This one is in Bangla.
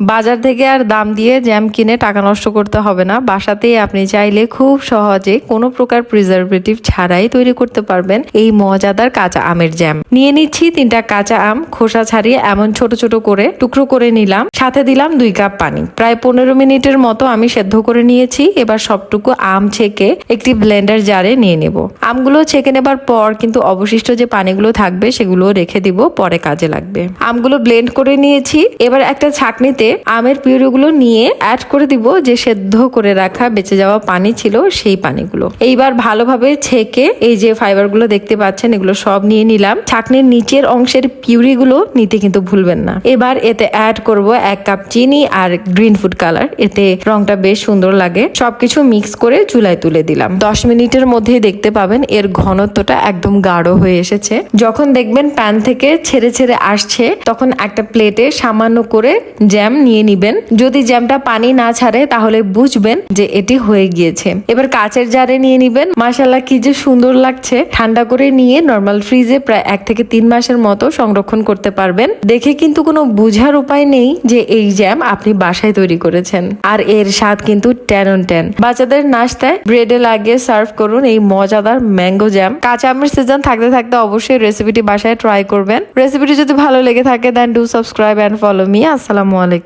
বাজার থেকে আর দাম দিয়ে জ্যাম কিনে টাকা নষ্ট করতে হবে না। বাসাতেই আপনি চাইলে খুব সহজে কোনো প্রকার প্রিজারভেটিভ ছাড়াই তৈরি করতে পারবেন এই মজাদার কাঁচা আমের জ্যাম। নিয়ে নিচ্ছি তিনটা কাঁচা আম, খোসা ছাড়িয়ে এমন ছোট ছোট করে টুকরো করে নিলাম। সাথে দিলাম দুই কাপ পানি। প্রায় পনেরো মিনিটের মতো আমি সেদ্ধ করে নিয়েছি। এবার সবটুকু আম ছেঁকে একটি ব্লেন্ডার জারে নিয়ে নেব। আমগুলো ছেঁকে নেবার পর কিন্তু অবশিষ্ট যে পানিগুলো থাকবে সেগুলো রেখে দিব, পরে কাজে লাগবে। আমগুলো ব্লেন্ড করে নিয়েছি। এবার একটা ছাকনিতে আমের পিউরিগুলো নিয়ে অ্যাড করে দিব যে সেদ্ধ করে রাখা বেঁচে যাওয়া পানি ছিল সেই পানিগুলো। এইবার ভালোভাবে ছেঁকে এই যে ফাইবারগুলো দেখতে পাচ্ছেন, এগুলো সব নিয়ে নিলাম। ছাকনির নিচের অংশের পিউরিগুলো নিতে কিন্তু ভুলবেন না। এবার এতে অ্যাড করব এক কাপ চিনি আর গ্রিন ফুড কালার এতে রংটা বেশ সুন্দর লাগে। সবকিছু মিক্স করে চুলায় তুলে দিলাম। দশ মিনিটের মধ্যেই দেখতে পাবেন এর ঘনত্বটা একদম গাঢ় হয়ে এসেছে। যখন দেখবেন প্যান থেকে ছেড়ে ছেড়ে আসছে, তখন একটা প্লেটে সামান্য করে জ্যাম নিয়ে নিবেন। যদি জ্যামটা পানি না ছাড়ে, তাহলে বুঝবেন যে এটি হয়ে গিয়েছে। এবার কাচের জারে নিয়ে নিবেন। মাসাল্লাহ কি যে সুন্দর লাগছে। ঠান্ডা করে নিয়ে নর্মাল ফ্রিজে প্রায় এক থেকে তিন মাসের মতো সংরক্ষণ করতে পারবেন। দেখে কিন্তু কোনো বুঝার উপায় নেই যে এই জ্যাম আপনি বাসায় তৈরি করেছেন। আর এর স্বাদ কিন্তু টেন অন টেন বাচ্চাদের নাস্তায় ব্রেডে লাগিয়ে সার্ভ করুন এই মজাদার ম্যাঙ্গো জ্যাম কাঁচা আমের সিজন থাকতে থাকতে অবশ্যই রেসিপিটি বাসায় ট্রাই করবেন। রেসিপিটি যদি ভালো লেগে থাকে then do subscribe and follow me আসসালামু আলাইকুম।